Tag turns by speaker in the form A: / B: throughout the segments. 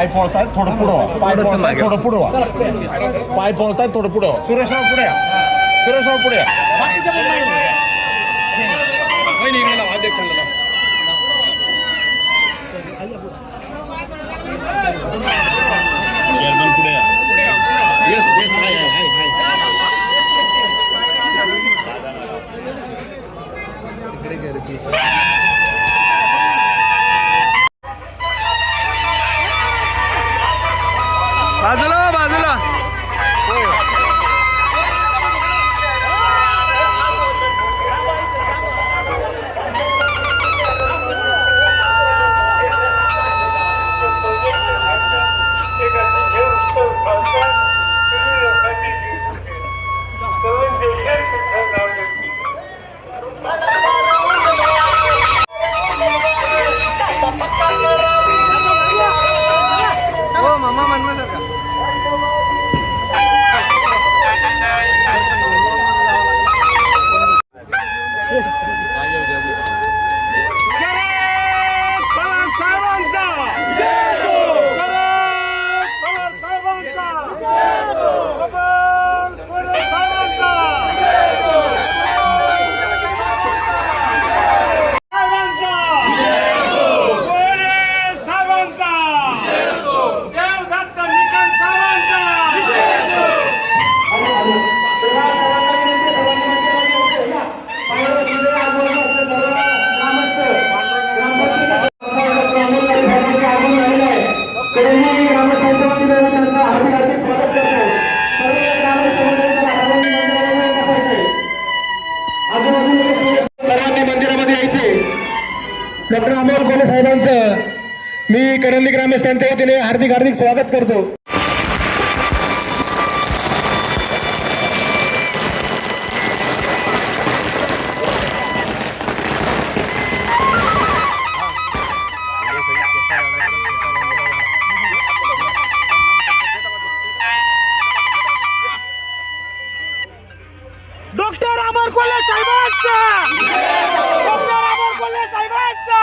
A: पाय पळतायत थोडं पुढं व्हा. पाय
B: थोडंसं
A: पळतायत
B: मागे.
A: थोडं पुढं व्हा. पाय पळतायत थोडं पुढं व्हा. सुरेशराव पुढे या सुरेशराव पुढे या चेअरमन
B: बाजूला हो, बाजूला
C: डॉक्टर अमोल कोले साहेबांचं मी करंदी ग्रामस्थांच्या वतीने हार्दिक हार्दिक स्वागत करतो.
A: डॉक्टर अमर कोले साहेबांचा! डॉक्टर अमर साहेबांचा.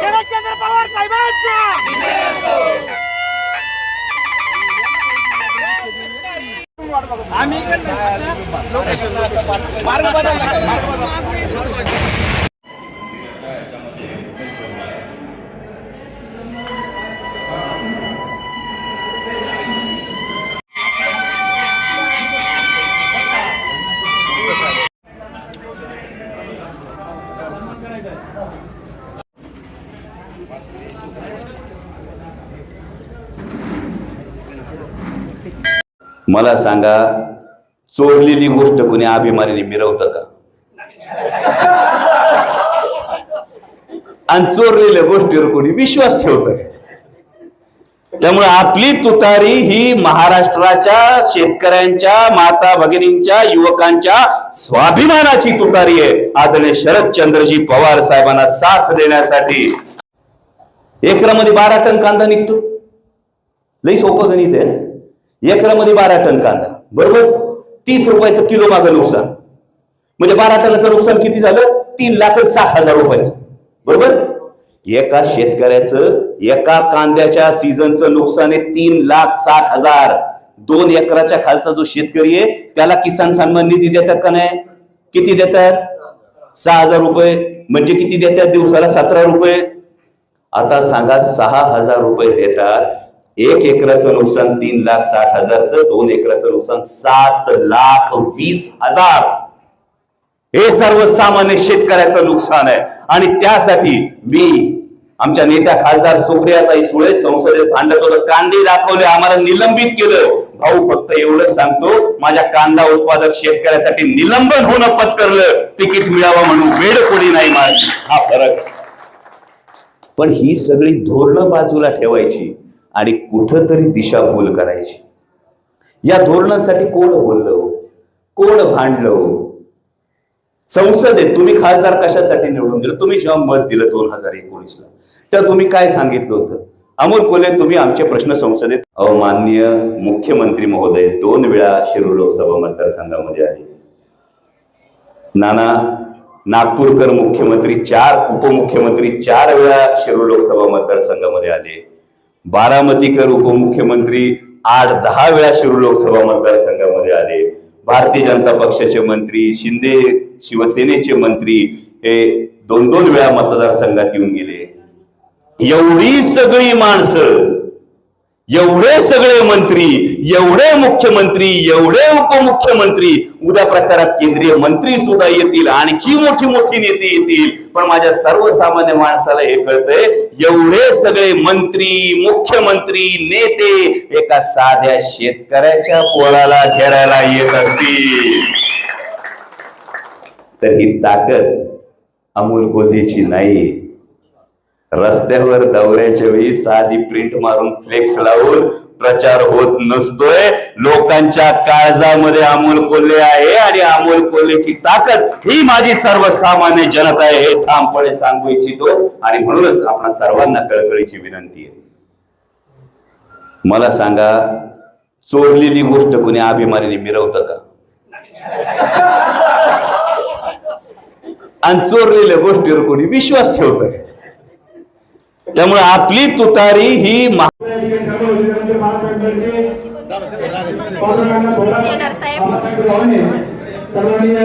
A: शरदचंद्र पवार साहेबांचा. आम्ही
D: मला सांगा चोरलेली गोष्ट कोणी अभिमानीने मिरवतं का? आणि चोरलेल्या गोष्टीवर कोणी विश्वास ठेवतं का? त्यामुळे आपली तुतारी ही महाराष्ट्राच्या शेतकऱ्यांच्या माता भगिनींच्या युवकांच्या स्वाभिमानाची तुतारी आहे. आदरणीय शरदचंद्रजी पवार साहेबांना साथ देण्यासाठी. एकरामध्ये बारा टन कांदा निघतो. लई सोपं गणित आहे. एकरामध्ये बारा टन कांदा. बरोबर? तीस रुपयाचं किलो मागं नुकसान. म्हणजे बारा टनाचं नुकसान किती झालं? तीन लाख साठ हजार रुपयाचं. बरोबर? एका शेतकऱ्याचं एका कांद्याच्या सीझनचं नुकसान आहे तीन लाख साठ हजार. दोन एकराच्या खालचा जो शेतकरी आहे त्याला किसान सन्मान निधी देतात का नाही? किती देतात? सहा हजार रुपये. म्हणजे किती देतात? दिवसाला सतरा रुपये. आता सांगा सहा हजार रुपये देतात. एक एकराचं नुकसान तीन लाख साठ हजारचं दोन एकराचं नुकसान सात लाख वीस हजार. हे सर्वसामान्य शेतकऱ्याचं नुकसान आहे. आणि त्यासाठी मी आमच्या नेत्या खासदार सुप्रियाताई सुळे संसदेत भांडत होतं कांदे दाखवले आम्हाला निलंबित केलं. भाऊ फक्त एवढंच सांगतो माझ्या कांदा उत्पादक शेतकऱ्यासाठी निलंबन होणं पत्करलं. तिकीट मिळावं म्हणून वेळ कोणी नाही माझी हा फरक पण ही सगळी धोरणं बाजूला ठेवायची. आणि कुठंतरी दिशाभूल करायची. या धोरणांसाठी कोण बोललं? हो? कोण भांडलं? हो? संसदेत तुम्ही खासदार कशासाठी निवडून दिलं? तुम्ही जेव्हा मत दिलं दोन हजार एकोणीसला तर तुम्ही काय सांगितलं होतं? अमोल कोले तुम्ही आमचे प्रश्न संसदेत अवमान्य मुख्यमंत्री महोदय दोन वेळा शिरूर लोकसभा मतदारसंघामध्ये आले. नाना नागपूरकर मुख्यमंत्री चार उपमुख्यमंत्री चार वेळा शिरूर लोकसभा मतदारसंघामध्ये आले. बारामतीकर उपमुख्यमंत्री आठ दहा वेळा शिरूर लोकसभा मतदारसंघामध्ये आले. भारतीय जनता पक्षाचे मंत्री शिंदे शिवसेनेचे मंत्री हे दोन दोन वेळा मतदारसंघात येऊन गेले. एवढी सगळी माणसं एवढे सगळे मंत्री एवढे मुख्यमंत्री एवढे उपमुख्यमंत्री उद्या प्रचारात केंद्रीय मंत्री सुद्धा येतील आणखी मोठी मोठी नेते येतील. पण माझ्या सर्वसामान्य माणसाला हे कळतंय एवढे सगळे मंत्री मुख्यमंत्री नेते एका साध्या शेतकऱ्याच्या पोळाला घेरायला येत असतील. तर ही ताकद अमोल कोल्हेची नाही रस्त्यावर दौऱ्याच्या वेळी साधी प्रिंट मारून फ्लेक्स लावून प्रचार होत नसतोय. लोकांच्या काळजामध्ये अमोल कोल्हे आहे आणि अमोल कोल्हेची ताकद ही माझी सर्वसामान्य जनता आहे हे ठामपणे सांगू इच्छितो. आणि म्हणूनच आपण सर्वांना कळकळीची विनंती आहे. मला सांगा चोरलेली गोष्ट कोणी अभिमानीने मिरवतं का? आणि चोरलेल्या गोष्टीवर कोणी विश्वास ठेवतं का? त्यामुळे आपली तुतारी ही महा-
C: सर्वांनी